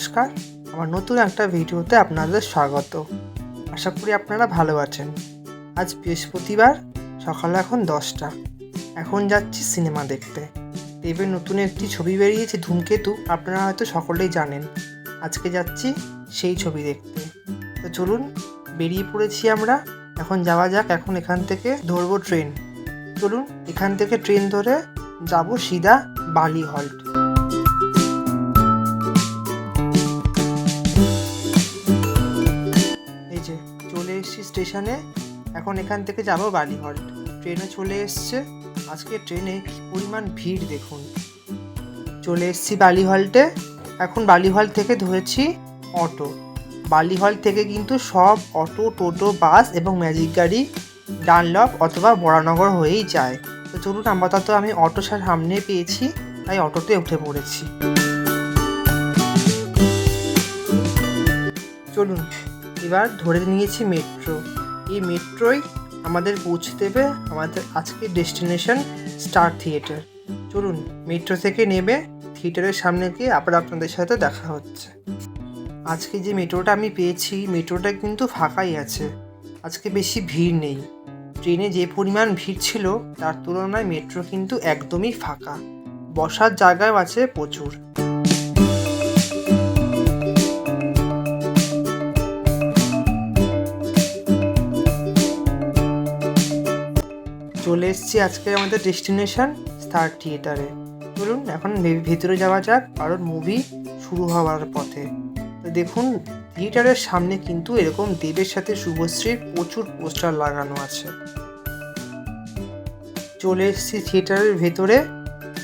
নমস্কার। আমার নতুন একটা ভিডিওতে আপনাদের স্বাগত। আশা করি আপনারা ভালো আছেন। আজ বৃহস্পতিবার, সকাল এখন দশটা। এখন যাচ্ছি সিনেমা দেখতে। দেবের নতুন একটি ছবি বেরিয়েছে ধূমকেতু। আপনারা হয়তো সকলেই জানেন। আজকে যাচ্ছি সেই ছবি দেখতে। তো চলুন, বেরিয়ে পড়েছি আমরা। এখন যাওয়া যাক, এখন এখান থেকে ধরবো ট্রেন। চলুন, এখান থেকে ট্রেন ধরে যাব সিধা বালি হল্ট স্টেশনে। এখন এখান থেকে যাব বালি হল্ট ট্রেনে চলে এসছে। আজকে ট্রেনে পরিমাণ ভিড় দেখুন। চলে এসেছি বালি হল্টে এখন বালি হল থেকে ধরেছি অটো। বালি হল থেকে কিন্তু সব অটো, টোটো, বাস এবং ম্যাজিক গাড়ি, ডানলপ অথবা বরানগর হয়েই যায়। তো চলুন, আপাতত আমি অটো সামনে পেয়েছি, তাই অটোতে উঠে পড়েছি। চলুন এবার ধরে নিয়েছি মেট্রো এই মেট্রোই আমাদের পৌঁছে দেবে আমাদের আজকের ডেস্টিনেশন স্টার থিয়েটার চলুন মেট্রো থেকে নেমে থিয়েটারের সামনে গিয়ে আবার আপনাদের সাথে দেখা হচ্ছে। আজকে যে মেট্রোটা আমি পেয়েছি মেট্রোটা কিন্তু ফাঁকাই আছে। আজকে বেশি ভিড় নেই। ট্রেনে যে পরিমাণ ভিড় ছিল, তার তুলনায় মেট্রো কিন্তু একদমই ফাঁকা। বসার জায়গাও আছে প্রচুর। চলে এসেছি আজকে আমাদের ডেস্টিনেশন স্টার থিয়েটারে চলুন, এখন ভেতরে যাওয়া যাক, কারণ মুভি শুরু হওয়ার পথে। তো দেখুন থিয়েটারের সামনে কিন্তু এরকম দেবের সাথে শুভশ্রীর প্রচুর পোস্টার লাগানো আছে। চলে এসেছি থিয়েটারের ভেতরে।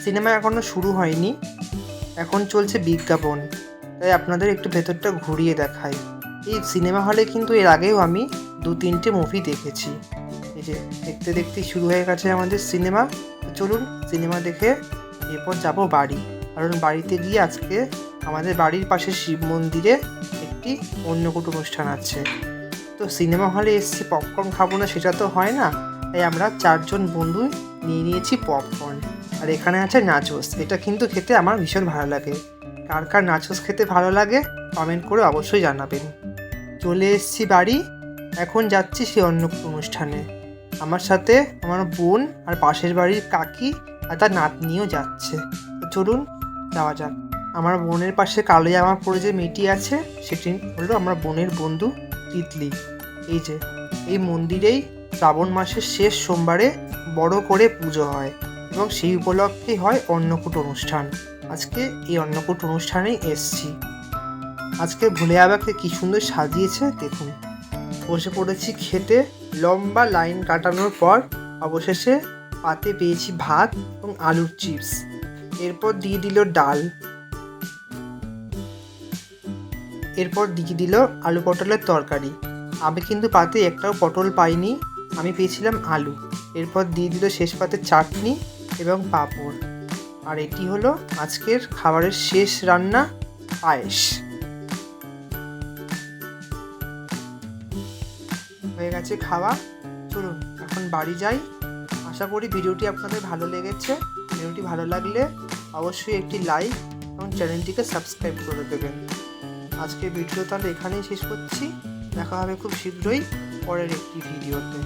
সিনেমা এখনও শুরু হয়নি। এখন চলছে বিজ্ঞাপন। তাই আপনাদের একটু ভেতরটা ঘুরিয়ে দেখাই। এই সিনেমা হলে কিন্তু এর আগেও আমি দু তিনটে মুভি দেখেছি। যে দেখতে দেখতে শুরু হয়ে গেছে আমাদের সিনেমা। চলুন সিনেমা দেখে এরপর যাব বাড়ি। কারণ বাড়িতে গিয়ে আজকে আমাদের বাড়ির পাশে শিব মন্দিরে একটি অন্নকূট অনুষ্ঠান আছে। তো সিনেমা হলে এসছি পপকর্ন খাব না সেটা তো হয় না। তাই আমরা চারজন বন্ধু নিয়ে নিয়েছি পপকর্ন আর এখানে আছে নাচোস এটা কিন্তু খেতে আমার ভীষণ ভালো লাগে। কার কার নাচোস খেতে ভালো লাগে কমেন্ট করে অবশ্যই জানাবেন। চলে এসেছি বাড়ি। এখন যাচ্ছি সেই অন্নকূট অনুষ্ঠানে আমার সাথে আমার বোন আর পাশের বাড়ির কাকি আর তার নাতনিও যাচ্ছে। চলুন যাওয়া যাক। আমার বোনের পাশে কালো জামা পরে যে মেয়েটি আছে, সেটি হলো আমার বোনের বন্ধু তিতলি। এই যে, এই মন্দিরেই শ্রাবণ মাসের শেষ সোমবারে বড় করে পুজো হয় এবং সেই উপলক্ষে হয় অন্নকূট অনুষ্ঠান। আজকে এই অন্নকূট অনুষ্ঠানেই এসছি। আজকে ভুলে আবাকে কি সুন্দর সাজিয়েছে, দেখুন। বসে পড়েছি খেতে লম্বা লাইন কাটানোর পর অবশেষে পাতে পেয়েছি ভাত এবং আলুর চিপস। এরপর দিয়ে দিল ডাল। এরপর দিয়ে দিল আলু পটলের তরকারি। আমি কিন্তু পাতে একটাও পটল পাইনি, আমি পেয়েছিলাম আলু। এরপর দিয়ে দিল শেষ পাতে চাটনি এবং পাঁপড়। আর এটি হলো আজকের খাবারের শেষ রান্না, পায়েস। হয়ে গেছে খাওয়া। চলুন, এখন বাড়ি যাই। আশা করি ভিডিওটি আপনাদের ভালো লেগেছে। ভিডিওটি ভালো লাগলে অবশ্যই একটি লাইক এবং চ্যানেলটিকে সাবস্ক্রাইব করে দেবেন। আজকে ভিডিও তাহলে এখানেই শেষ করছি। দেখা হবে খুব শীঘ্রই পরের একটি ভিডিওতে।